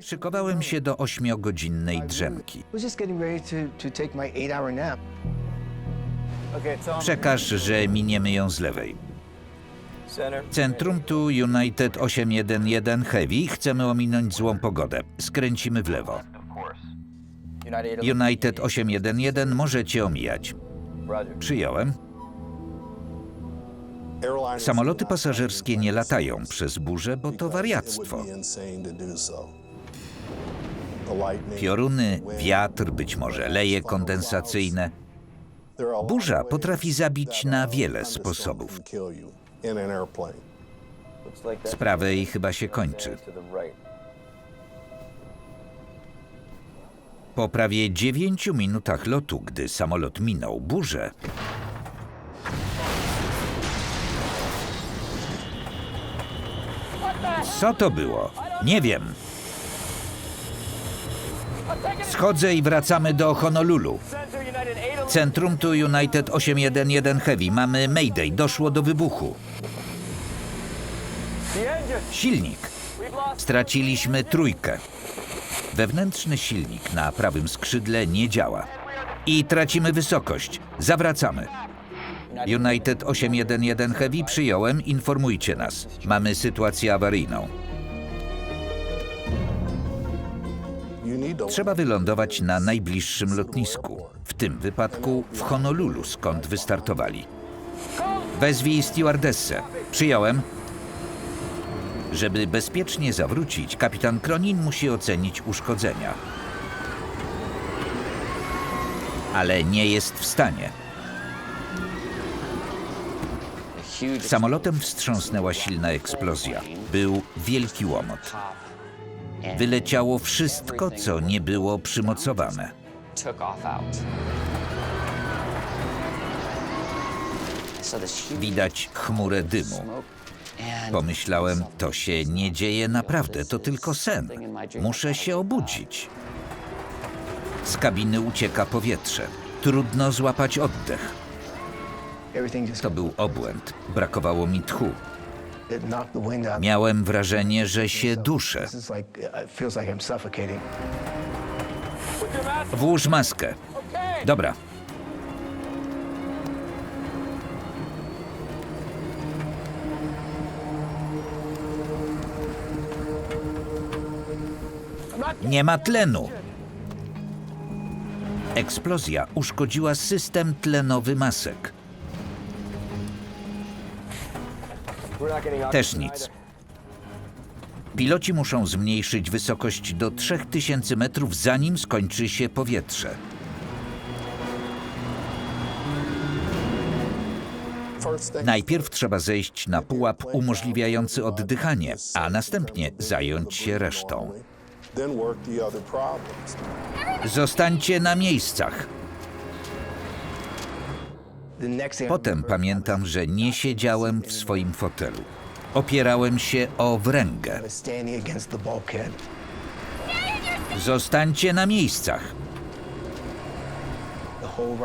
Szykowałem się do ośmiogodzinnej drzemki. Przekaż, że miniemy ją z lewej. Centrum tu United 811 Heavy. Chcemy ominąć złą pogodę. Skręcimy w lewo. United 811 możecie omijać. Przyjąłem. Samoloty pasażerskie nie latają przez burzę, bo to wariactwo. Pioruny, wiatr, być może leje kondensacyjne. Burza potrafi zabić na wiele sposobów. Z prawej chyba się kończy. Po prawie dziewięciu minutach lotu, gdy samolot minął burzę, co to było? Nie wiem. Schodzę i wracamy do Honolulu. Centrum tu United 811 Heavy. Mamy Mayday. Doszło do wybuchu. Silnik. Straciliśmy trójkę. Wewnętrzny silnik na prawym skrzydle nie działa. I tracimy wysokość. Zawracamy. United 811 Heavy przyjąłem. Informujcie nas. Mamy sytuację awaryjną. Trzeba wylądować na najbliższym lotnisku. W tym wypadku w Honolulu, skąd wystartowali. Wezwij stewardessę. Przyjąłem. Żeby bezpiecznie zawrócić, kapitan Cronin musi ocenić uszkodzenia. Ale nie jest w stanie. Samolotem wstrząsnęła silna eksplozja. Był wielki łomot. Wyleciało wszystko, co nie było przymocowane. Widać chmurę dymu. Pomyślałem, to się nie dzieje naprawdę, to tylko sen. Muszę się obudzić. Z kabiny ucieka powietrze. Trudno złapać oddech. To był obłęd. Brakowało mi tchu. Miałem wrażenie, że się duszę. Włóż maskę. Dobra. Nie ma tlenu. Eksplozja uszkodziła system tlenowy masek. Też nic. Piloci muszą zmniejszyć wysokość do 3000 metrów, zanim skończy się powietrze. Najpierw trzeba zejść na pułap umożliwiający oddychanie, a następnie zająć się resztą. Zostańcie na miejscach. Potem pamiętam, że nie siedziałem w swoim fotelu. Opierałem się o wręgę. Zostańcie na miejscach.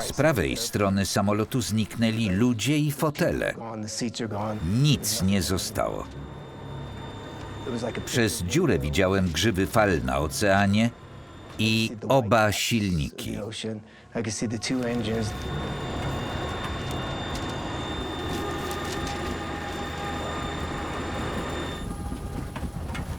Z prawej strony samolotu zniknęli ludzie i fotele. Nic nie zostało. Przez dziurę widziałem grzywy fal na oceanie i oba silniki.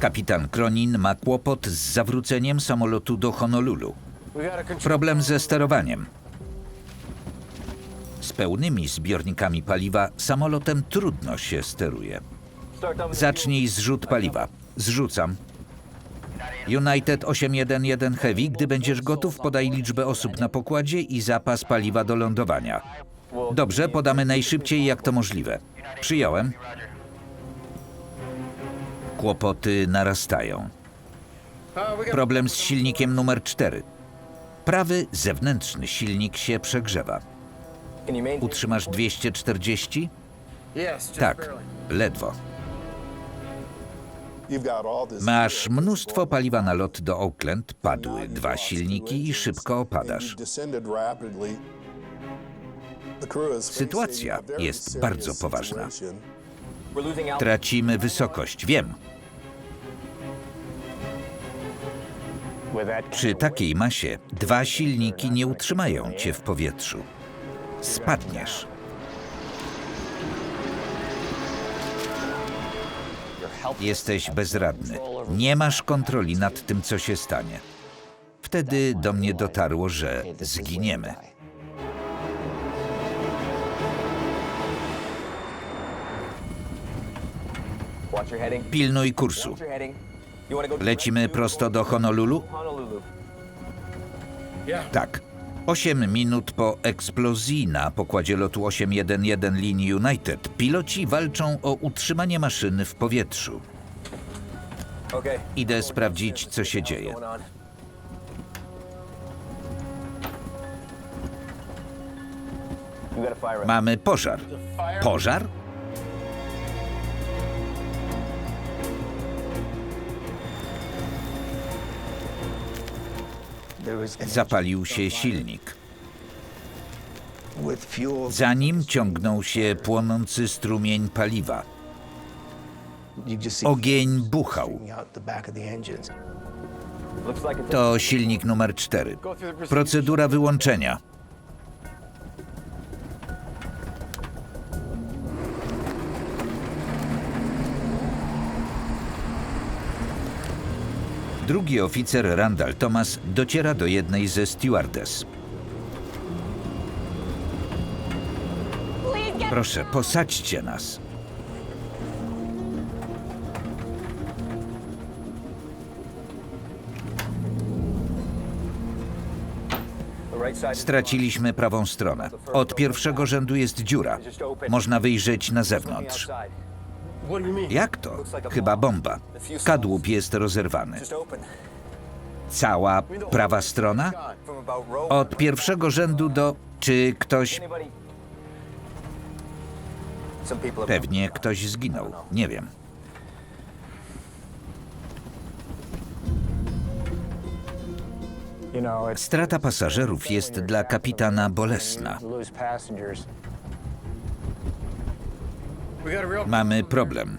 Kapitan Cronin ma kłopot z zawróceniem samolotu do Honolulu. Problem ze sterowaniem. Z pełnymi zbiornikami paliwa samolotem trudno się steruje. Zacznij zrzut paliwa. Zrzucam. United 811 Heavy, gdy będziesz gotów, podaj liczbę osób na pokładzie i zapas paliwa do lądowania. Dobrze, podamy najszybciej jak to możliwe. Przyjąłem. Kłopoty narastają. Problem z silnikiem numer 4. Prawy zewnętrzny silnik się przegrzewa. Utrzymasz 240? Tak, ledwo. Masz mnóstwo paliwa na lot do Oakland, padły dwa silniki i szybko opadasz. Sytuacja jest bardzo poważna. Tracimy wysokość, wiem. Przy takiej masie dwa silniki nie utrzymają cię w powietrzu. Spadniesz. Jesteś bezradny. Nie masz kontroli nad tym, co się stanie. Wtedy do mnie dotarło, że zginiemy. Pilnuj kursu. Lecimy prosto do Honolulu? Tak. 8 minut po eksplozji na pokładzie lotu 811 linii United piloci walczą o utrzymanie maszyny w powietrzu. Idę sprawdzić, co się dzieje. Mamy pożar. Pożar? Zapalił się silnik. Za nim ciągnął się płonący strumień paliwa. Ogień buchał. To silnik numer 4. Procedura wyłączenia. Drugi oficer Randall Thomas dociera do jednej ze stewardess. Proszę, posadźcie nas. Straciliśmy prawą stronę. Od pierwszego rzędu jest dziura. Można wyjrzeć na zewnątrz. Jak to? Chyba bomba. Kadłub jest rozerwany. Cała prawa strona? Od pierwszego rzędu do... Czy ktoś... Pewnie ktoś zginął. Nie wiem. Strata pasażerów jest dla kapitana bolesna. Mamy problem.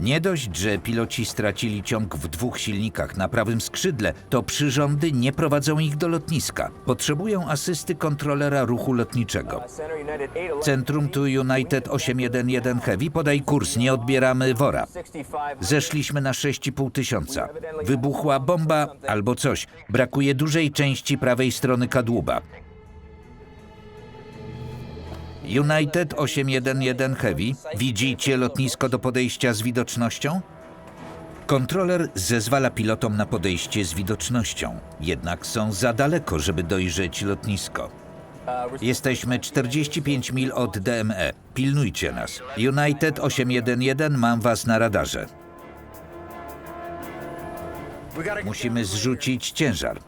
Nie dość, że piloci stracili ciąg w dwóch silnikach na prawym skrzydle, to przyrządy nie prowadzą ich do lotniska. Potrzebują asysty kontrolera ruchu lotniczego. Center United 811. Centrum tu United 811 Heavy, podaj kurs, nie odbieramy wora. 65. Zeszliśmy na 6,5 tysiąca. Wybuchła bomba albo coś. Brakuje dużej części prawej strony kadłuba. United 811 Heavy. Widzicie lotnisko do podejścia z widocznością? Kontroler zezwala pilotom na podejście z widocznością, jednak są za daleko, żeby dojrzeć lotnisko. Jesteśmy 45 mil od DME. Pilnujcie nas. United 811, mam was na radarze. Musimy zrzucić ciężar.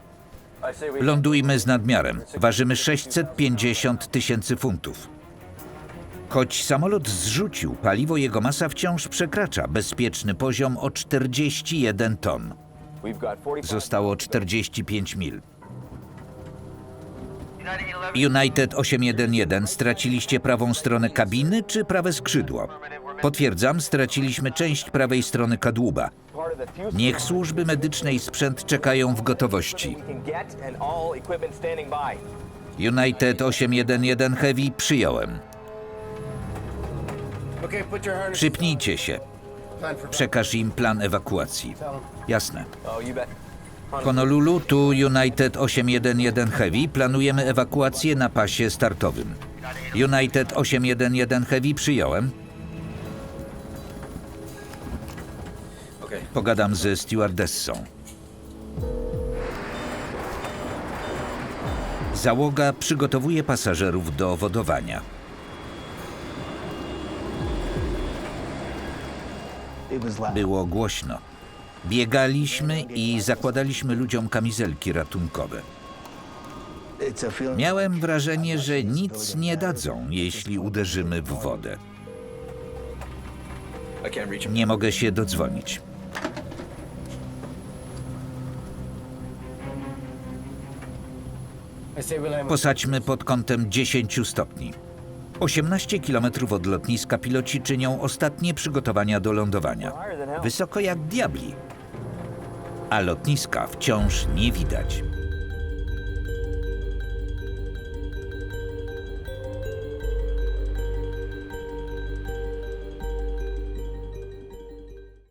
Lądujmy z nadmiarem. Ważymy 650 tysięcy funtów. Choć samolot zrzucił, paliwo jego masa wciąż przekracza bezpieczny poziom o 41 ton. We've got 45. Zostało 45 mil. United 811, straciliście prawą stronę kabiny czy prawe skrzydło? Potwierdzam, straciliśmy część prawej strony kadłuba. Niech służby medyczne i sprzęt czekają w gotowości. United 811 Heavy przyjąłem. Przypnijcie się. Przekaż im plan ewakuacji. Jasne. Honolulu, tu United 811 Heavy. Planujemy ewakuację na pasie startowym. United 811 Heavy przyjąłem. Pogadam ze stewardessą. Załoga przygotowuje pasażerów do wodowania. Było głośno. Biegaliśmy i zakładaliśmy ludziom kamizelki ratunkowe. Miałem wrażenie, że nic nie dadzą, jeśli uderzymy w wodę. Nie mogę się dodzwonić. Posadźmy pod kątem 10 stopni. 18 km od lotniska piloci czynią ostatnie przygotowania do lądowania. Wysoko jak diabli. a lotniska wciąż nie widać.